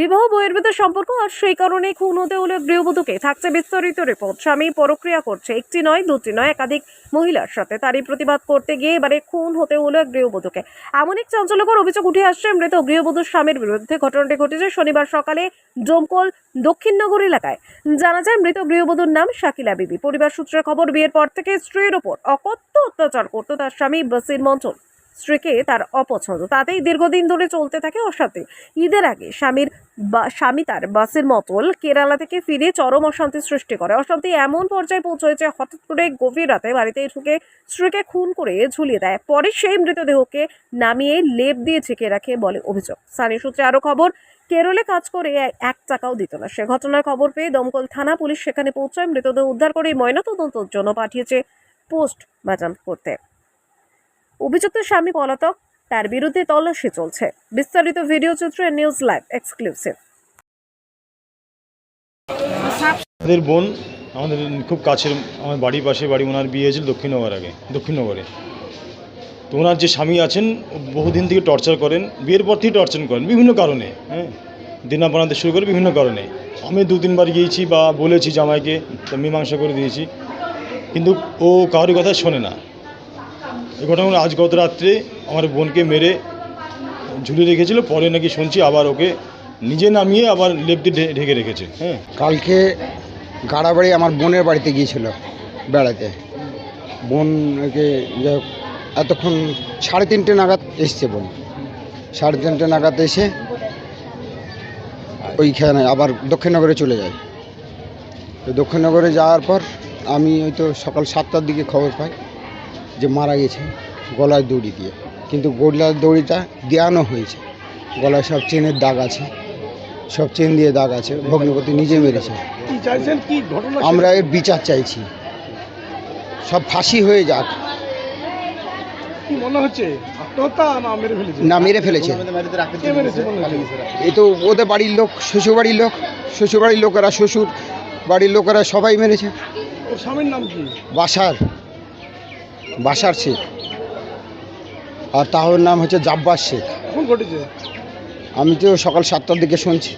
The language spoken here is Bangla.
বিবাহ বহির্ভূত সম্পর্ক, আর সেই কারণে খুন হতে হলে গৃহবধূকে থাকছে বিস্তারিত রিপোর্ট স্বামী পরক্রিয়া করছে, একটি নয়, দুটি নয়, একাধিক মহিলার সাথে। তারই প্রতিবাদ করতে গিয়ে এবারে খুন হতে হলো গৃহবধূকে। এমন এক চাঞ্চল্যকর অভিযোগ উঠে আসছে, মৃত গৃহবধূর স্বামীর বিরুদ্ধে ঘটনাটি ঘটেছে শনিবার সকালে ডোমকল দক্ষিণনগর এলাকায়। জানা যায়, মৃত গৃহবধূর নাম শাকিলা বিবি। পরিবার সূত্রে খবর, বিয়ের পর থেকে স্ত্রীর ওপর অকথ্য অত্যাচার করত তার স্বামী বসির মন্টন স্ত্রীকে তার অপছন্দ। তাতেই দীর্ঘদিন ধরে চলতে থাকে অশান্তি ঈদের আগে স্বামীর স্বামী তার বাসের মতল কেরালা থেকে ফিরে চরম অশান্তি সৃষ্টি করে। অশান্তি এমন পর্যায়ে পৌঁছেছে, হঠাৎ করে গভীর রাতে বাড়িতে ঢুকে স্ত্রীকে খুন করে ঝুলিয়ে দেয়। পরে সেই মৃতদেহকে নামিয়ে লেপ দিয়ে ছেঁকে রাখে বলে অভিযোগ। স্থানীয় সূত্রে আরও খবর, কেরলে কাজ করে এক টাকাও দিত না। সে ঘটনার খবর পেয়ে দমকল থানা পুলিশ সেখানে পৌঁছায়। মৃতদেহ উদ্ধার করে ময়নাতদন্তের জন্য পাঠিয়েছে পোস্ট বাজান করতে। অভিযুক্ত স্বামী পলাতক তার বিরুদ্ধে তল্লাশি চলছে। বিস্তারিত ভিডিও চিত্রে নিউজ লাইভ এক্সক্লুসিভ। আমাদের বোন আমাদের খুব কাছের আমার বাড়ির পাশে বাড়ি ওনার বিয়ে হয়েছিল দক্ষিণনগর আগে দক্ষিণনগরে তো ওনার যে স্বামী আছেন বহুদিন থেকে টর্চার করেন বিয়ের পর থেকে টর্চার করেন বিভিন্ন কারণে। হ্যাঁ। দিনা বানাতে শুরু করে বিভিন্ন কারণে। আমি দু তিনবার গিয়েছি বা বলেছি জামাইকে তো মীমাংসা করে দিয়েছি। কিন্তু ও কারোর কথা শোনে না। এই ঘটনা আজ গত রাত্রে। আমার বোনকে মেরে ঝুলিয়ে রেখেছিল। পরে নাকি শুনছি আবার ওকে নিজে নামিয়ে আবার লেপ দিয়ে ঢে- ঢেকে রেখেছে। হ্যাঁ। কালকে গাড়াবাড়ি আমার বোনের বাড়িতে গিয়েছিল বেড়াতে। বোন একে যাই হোক, এতক্ষণ সাড়ে তিনটে নাগাদ এসছে বোন। সাড়ে তিনটে নাগাদ এসে ওইখানে আবার দক্ষিণনগরে চলে যায়। তো দক্ষিণনগরে যাওয়ার পর আমি ওই তো সকাল সাতটার দিকে খবর পাই। যে মারা গেছে গলায় দড়ি দিয়ে। কিন্তু গলার দড়িটা দেওয়ানো হয়েছে। গলায় সব চেনের দাগ আছে সব চেন দিয়ে দাগ আছে ভগ্নপতি নিজে মেরেছে। আমরা এর বিচার চাইছি। সব ফাঁসি হয়ে যাক। মনে হচ্ছে? না মেরে ফেলেছে? এ তো ওদের বাড়ির লোক শ্বশুর বাড়ির লোক শ্বশুর বাড়ির লোকেরা শ্বশুর বাড়ির লোকেরা সবাই মেরেছে। স্বামীর নাম কি? বাসার। বাসার শেখ। আর তাহর নাম হচ্ছে জাব্বার শেখ। আমি তো সকাল সাতটার দিকে শুনছি।